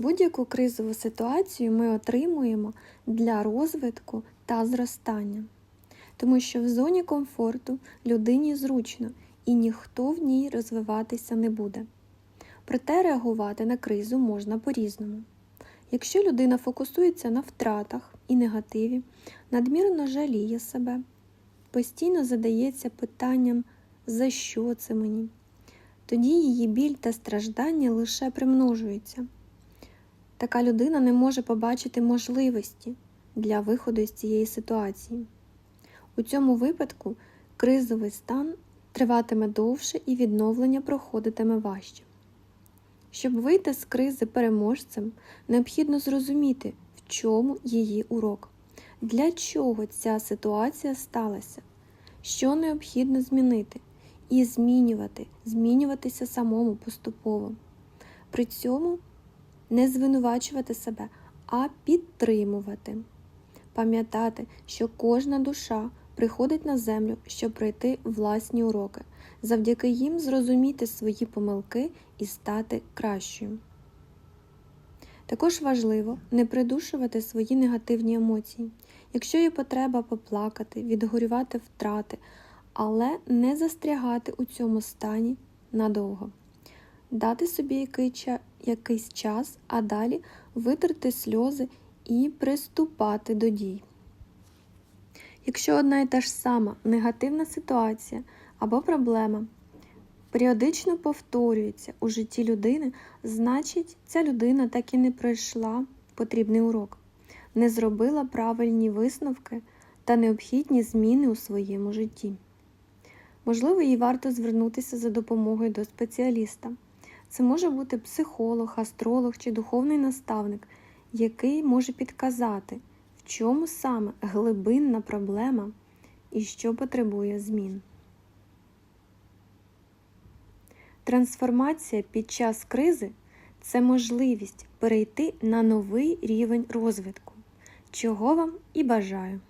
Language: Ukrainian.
Будь-яку кризову ситуацію ми отримуємо для розвитку та зростання, тому що в зоні комфорту людині зручно і ніхто в ній розвиватися не буде. Проте реагувати на кризу можна по-різному. Якщо людина фокусується на втратах і негативі, надмірно жаліє себе, постійно задається питанням, за що це мені, тоді її біль та страждання лише примножуються. Така людина не може побачити можливості для виходу з цієї ситуації. У цьому випадку кризовий стан триватиме довше і відновлення проходитиме важче. Щоб вийти з кризи переможцем, необхідно зрозуміти, в чому її урок, для чого ця ситуація сталася, що необхідно змінити, і змінювати, змінюватися самому поступово. При цьому не звинувачувати себе, а підтримувати. Пам'ятати, що кожна душа приходить на землю, щоб пройти власні уроки, завдяки їм зрозуміти свої помилки і стати кращою. Також важливо не придушувати свої негативні емоції. Якщо є потреба поплакати, відгорювати втрати, але не застрягати у цьому стані надовго, дати собі який якийсь час, а далі витерти сльози і приступати до дій. Якщо одна і та ж сама негативна ситуація або проблема періодично повторюється у житті людини, значить ця людина так і не пройшла потрібний урок, не зробила правильні висновки та необхідні зміни у своєму житті. Можливо, їй варто звернутися за допомогою до спеціаліста. Це може бути психолог, астролог чи духовний наставник, який може підказати, в чому саме глибинна проблема і що потребує змін. Трансформація під час кризи це можливість перейти на новий рівень розвитку, чого вам і бажаю.